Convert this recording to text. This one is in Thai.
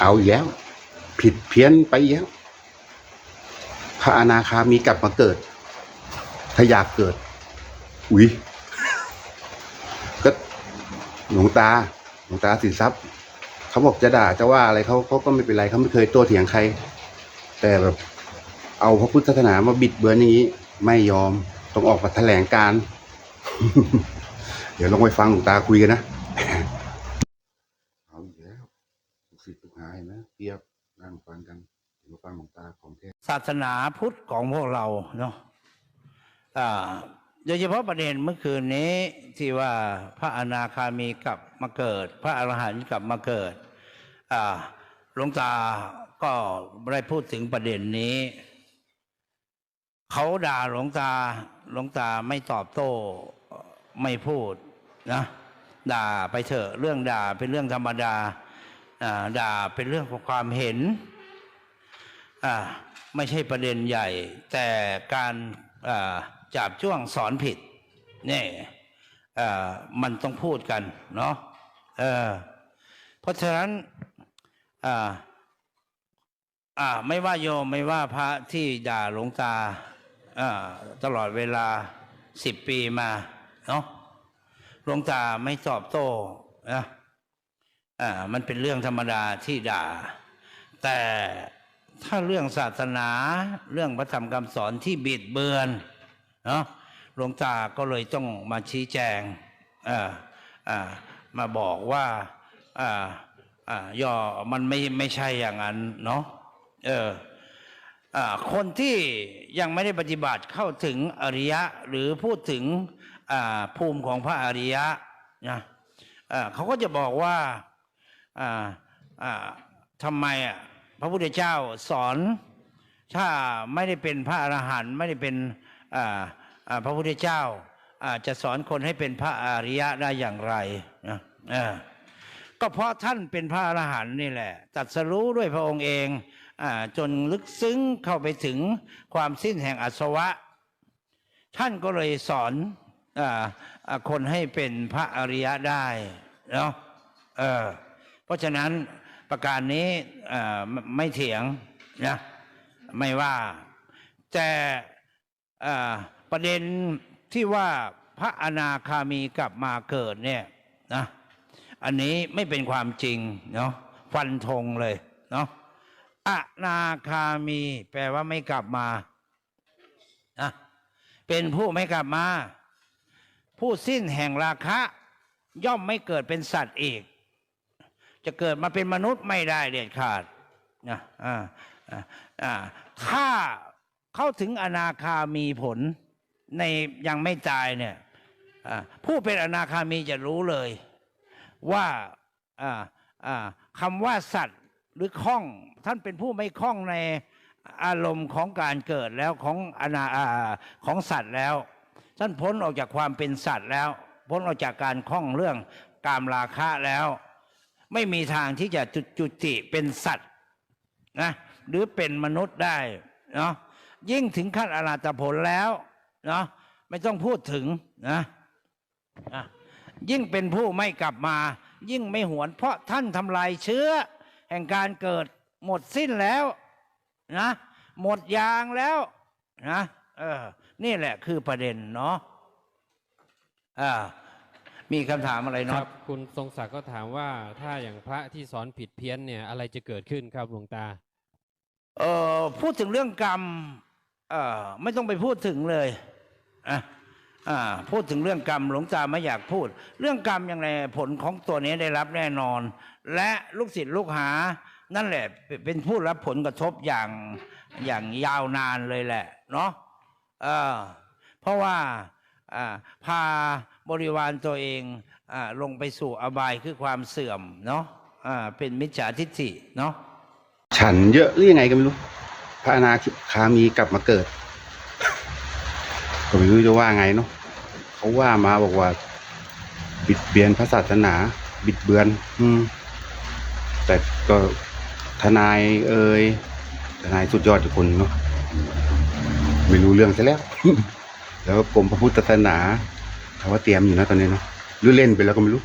เอาแล้ว ผิดเพี้ยนไปอีกแล้วพระอนาคามีกลับมาเกิด ถ้าอยากเกิด อุ๊ยก็หลวงตาหลวงตาสินทรัพย์เขาบอกจะด่าจะว่าอะไรเขาเขาก็ไม่เป็นไรเขาไม่เคยโต้เถียงใคร แต่แบบเอาพระพุทธศาสนามาบิดเบือนอย่างนี้ ไม่ยอมต้องออกมาแถลงการ เดี๋ยวลองไปฟังหลวงตาคุยกันนะเอาแล้ว ลูกศิษย์ลูกหาเห็นไหมเทียบนั่งฟังกันเดี๋ยวมาฟังหลวงตาของแท้ศาสนาพุทธของพวกเราเนาะอ่าโดยเฉพาะประเด็นเมื่อคืนนี้ที่ว่าพระอนาคามีกลับมาเกิด พระอรหันต์กลับมาเกิดอ่าหลวงตาก็ได้พูดถึงประเด็นนี้เขาด่าหลวงตาหลวงตาไม่ตอบโต้ไม่พูดนะด่าไปเถอะเรื่องด่าเป็นเรื่องธรรมดา ด่าเป็นเรื่องของความเห็นไม่ใช่ประเด็นใหญ่ แต่การจับจ้วงสอนผิดนี่มันต้องพูดกันเนาะเออเพราะฉะนั้นไม่ว่าโยมไม่ว่าพระที่ด่าหลวงตาอ่าตลอดเวลาสิบปีมาเนาะหลวงตาไม่ตอบโต้นะ อ่ามันเป็นเรื่องธรรมดาที่ด่า แต่ถ้าเรื่องศาสนาเรื่องพระธรรมคำสอนที่บิดเบือนเนาะหลวงตาก็เลยต้องมาชี้แจงอ่าอ่ามาบอกว่าอ่าอ่าย่อมันไม่ไม่ใช่อย่างนั้นเนาะเอออ่าคนที่ยังไม่ได้ปฏิบัติเข้าถึงอริยะหรือพูดถึงอ่าภูมิของพระอริยะนะอ่าเขาก็จะบอกว่า ทำไมอะพระพุทธเจ้าสอนถ้าไม่ได้เป็นพระอรหันต์ไม่ได้เป็นอ่าอ่าพระพุทธเจ้าอ่าจะสอนคนให้เป็นพระอริยะได้อย่างไรนะก็เพราะท่านเป็นพระอรหันต์นี่แหละตัดสรู้ด้วยพระองค์เองอาจนลึกซึ้งเข้าไปถึงความสิ้นแห่งอาสวะ ท่านก็เลยสอนอ่าคนให้เป็นพระอริยะได้เนาะเออ เพราะฉะนั้นประการนี้ไม่เถียงนะไม่ว่า แต่ประเด็นที่ว่าพระอนาคามีกลับมาเกิดเนี่ยนะอันนี้ไม่เป็นความจริงเนาะฟันธงเลยเนาะอนาคามี แปลว่าไม่กลับมานะเป็นผู้ไม่กลับมา ผู้สิ้นแห่งราคะ ย่อมไม่เกิดเป็นสัตว์อีก จะเกิดมาเป็นมนุษย์ไม่ได้เด็ดขาดนะอ่าอ่าถ้าเข้าถึงอนาคามีผลในยังไม่ตายเนี่ยผู้เป็นอนาคามีจะรู้เลย ว่าคำว่าสัตว์หรือข้อง ท่านเป็นผู้ไม่ข้องในอารมณ์ของการเกิดแล้วของอนาอ่าของสัตว์แล้ว ท่านพ้นออกจากความเป็นสัตว์แล้ว พ้นออกจากการข้องเรื่องกามราคะแล้ว ไม่มีทางที่จะจุจุติเป็นสัตว์นะหรือเป็นมนุษย์ได้เนาะยิ่งถึงขั้นอรหัตผลแล้วเนาะไม่ต้องพูดถึงนะอะยิ่งเป็นผู้ไม่กลับมา ยิ่งไม่หวน เพราะท่านทำลายเชื้อ แห่งการเกิดหมดสิ้นแล้วนะหมดยางแล้วนะเออนี่แหละคือประเด็นเนาะอ่า มีคำถามอะไรคเนาะรับ คุณทรงศักดิ์ก็ถามว่าถ้าอย่างพระที่สอนผิดเพี้ยนเนี่ยอะไรจะเกิดขึ้นครับหลวงตาเออพูดถึงเรื่องกรรมเออไม่ต้องไปพูดถึงเลยอะอ่าพูดถึงเรื่องกรรมหลวงตาไม่อยากพูด เรื่องกรรมอย่างไรผลของตัวนี้ได้รับแน่นอน และลูกศิษย์ลูกหา นั่นแหละเป็นเป็นผู้รับผลกระทบอย่างอย่างยาวนานเลยแหละเนาะเออเพราะว่าอ่า พาบริวารตัวเองอลงไปสู่อบายคือความเสื่อมเนาะอ่าเป็นมิจฉาทิฏฐิเนาะฉันเยอะหรือยังไงก็ไม่รู้ พระอนาคามีกลับมาเกิด ก็ไม่รู้จะว่าไงเนาะเขาว่ามาบอกว่า บิดเบียนพระศาสนา บิดเบือน อืม แต่ก็ทนายเอ่ยทนายสุดยอดอีกคนเนาะไม่รู้เรื่องซะแล้ว แล้วกรมพระพุทธศาสนาเขาว่าเตรียมอยู่นะตอนนี้เนาะหรือเล่นไปแล้วก็ไม่รู้